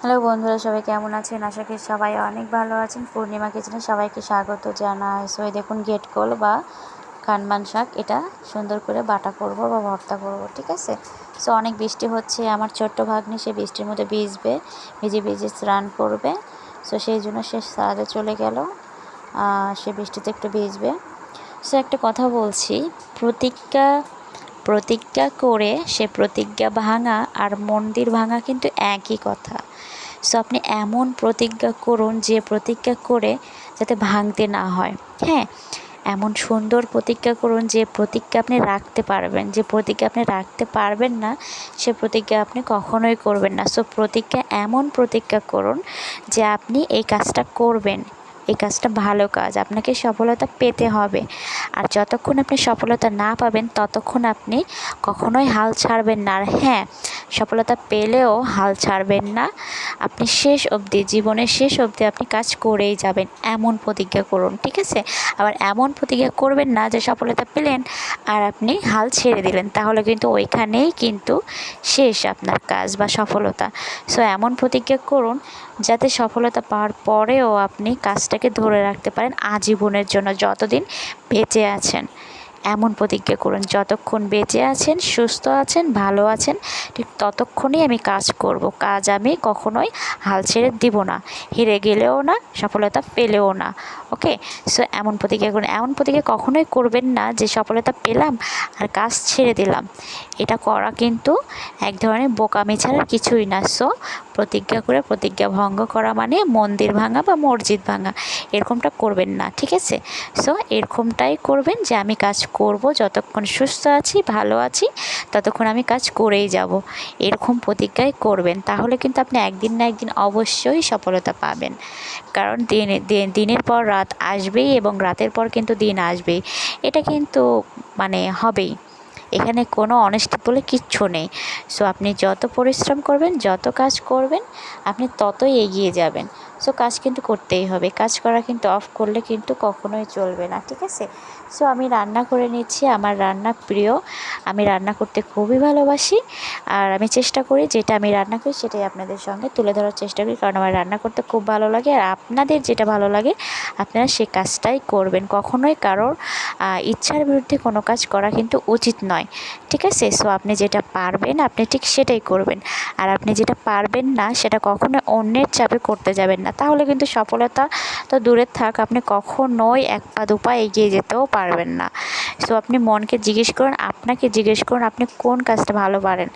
Hello বন্ধুরা, সবাই কেমন আছেন? আশা করি সবাই অনেক ভালো আছেন। পূর্ণিমা কিচেনে সবাইকে স্বাগত জানাই। সো দেখুন গেট কল বা কানমান শাক। এটা সুন্দর করে বাটা করব বা ভর্তা করব, ঠিক আছে? সো অনেক বৃষ্টি হচ্ছে। আমার ছোট্ট ভাগ্নি, সে বৃষ্টির মধ্যে ভিজবে, ভিজে ভিজে স্নান করবে। সো সেই জন্য সে সাদে চলে গেল। সে বৃষ্টিতে একটু ভিজবে। সো একটা কথা বলছি। প্রতিজ্ঞা প্রতিজ্ঞা করে সে প্রতিজ্ঞা ভাঙা আর মন্দির ভাঙা কিন্তু একই কথা। সো আপনি এমন প্রতিজ্ঞা করুন যে প্রতিজ্ঞা করে যাতে ভাঙতে না হয়। হ্যাঁ এমন সুন্দর প্রতিজ্ঞা করুন যে প্রতিজ্ঞা আপনি রাখতে পারবেন। যে প্রতিজ্ঞা আপনি রাখতে পারবেন না, সে প্রতিজ্ঞা আপনি কখনোই করবেন না। সো প্রতিজ্ঞা, এমন প্রতিজ্ঞা করুন যে আপনি এই কাজটা করবেন। এই কাজটা ভালো কাজ। আপনাকে সফলতা পেতে হবে। আর যতক্ষণ আপনি সফলতা না পাবেন, ততক্ষণ আপনি কখনোই হাল ছাড়বেন না। আর হ্যাঁ সফলতা পেলেও হাল ছাড়বেন না। আপনি শেষ অবধি, জীবনের শেষ অবধি আপনি কাজ করেই যাবেন। এমন প্রতিজ্ঞা করুন, ঠিক আছে? আবার এমন প্রতিজ্ঞা করবেন না যে সফলতা পেলেন আর আপনি হাল ছেড়ে দিলেন, তাহলে কিন্তু ওইখানেই কিন্তু শেষ আপনার কাজ বা সফলতা। সো এমন প্রতিজ্ঞা করুন যাতে সফলতা পাওয়ার পরেও আপনি কাজটাকে ধরে রাখতে পারেন আজীবনের জন্য যতদিন বেঁচে আছেন। এমন প্রতিজ্ঞা করুন, যতক্ষণ বেঁচে আছেন, সুস্থ আছেন, ভালো আছেন, ঠিক ততক্ষণই আমি কাজ করব। কাজ আমি কখনোই হাল ছেড়ে দিব না। হেরে গেলেও না, সফলতা পেলেও না। ওকে সো এমন প্রতিজ্ঞা করুন। এমন প্রতিজ্ঞা কখনোই করবেন না যে, সফলতা পেলাম আর কাজ ছেড়ে দিলাম। এটা করা কিন্তু এক ধরনের বোকামি ছাড়া কিছুই না। সো প্রতিজ্ঞা করে প্রতিজ্ঞা ভঙ্গ করা মানে মন্দির ভাঙা বা মসজিদ ভাঙা। এরকমটা করবেন না, ঠিক আছে? সো এরকমটাই করবেন যে, আমি কাজ করব, যতক্ষণ সুস্থ আছি, ভালো আছি, ততক্ষণ আমি কাজ করেই যাব। এরকম প্রতিজ্ঞাই করবেন, তাহলে কিন্তু আপনি একদিন না একদিন অবশ্যই সফলতা পাবেন। কারণ দিনে দিনের পর রাত আসবেই এবং রাতের পর কিন্তু দিন আসবেই। এটা কিন্তু মানে হবেই। এখানে কোনো অনেস্টি বলে কিচ্ছু নেই। সো আপনি যত পরিশ্রম করবেন, যত কাজ করবেন, আপনি ততই এগিয়ে যাবেন। সো কাজ কিন্তু করতেই হবে। কাজ করা কিন্তু অফ করলে কিন্তু কখনোই চলবে না, ঠিক আছে? সো আমি রান্না করে নিচ্ছি। আমার রান্না প্রিয়। আমি রান্না করতে খুবই ভালোবাসি। আর আমি চেষ্টা করি যেটা আমি রান্না করি সেটাই আপনাদের সঙ্গে তুলে ধরার চেষ্টা করি। কারণ আমার রান্না করতে খুব ভালো লাগে। আর আপনাদের যেটা ভালো লাগে, আপনারা সে কাজটাই করবেন। কখনোই কারোর ইচ্ছার বিরুদ্ধে কোনো কাজ করা কিন্তু উচিত নয়, ঠিক আছে? সো আপনি যেটা পারবেন, আপনি ঠিক সেটাই করবেন। আর আপনি যেটা পারবেন না, সেটা কখনো অন্যের চাপে করতে যাবেন না। তাহলে কিন্তু সফলতা তো দূরের থাক। আপনি কখনোই এক পা দু পা এগিয়ে যেতেও পারবেন না। সো আপনি মনকে জিজ্ঞেস করুন, আপনাকে জিজ্ঞেস করুন আপনি কোন কাজটা ভালো পারেন।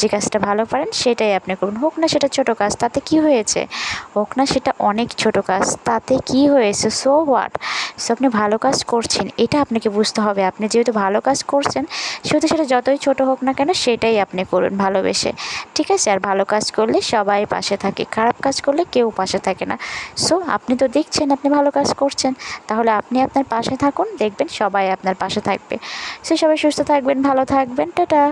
যে কাজটা ভালো পারেন সেটাই আপনি করুন। হোক না সেটা ছোটো কাজ, তাতে কি হয়েছে? হোক না সেটা অনেক ছোটো কাজ, তাতে কি হয়েছে? সো হোয়াট সো আপনি ভালো কাজ করছেন, এটা আপনাকে বুঝতে হবে। আপনি যেহেতু ভালো কাজ করছেন সেহেতু সেটা যতই ছোট হোক না কেন সেটাই আপনি করুন ভালোবেসে। ঠিক আছে? আর ভালো কাজ করলে সবাই পাশে থাকে, খারাপ কাজ করলে কেউ পাশে থাকে না। সো আপনি তো দেখছেন আপনি ভালো কাজ করছেন, তাহলে আপনি আপনার পাশে থাকুন, দেখবেন সবাই আপনার পাশে থাকবে। সে সবাই সুস্থ থাকবেন ভালো থাকবেন টাটা।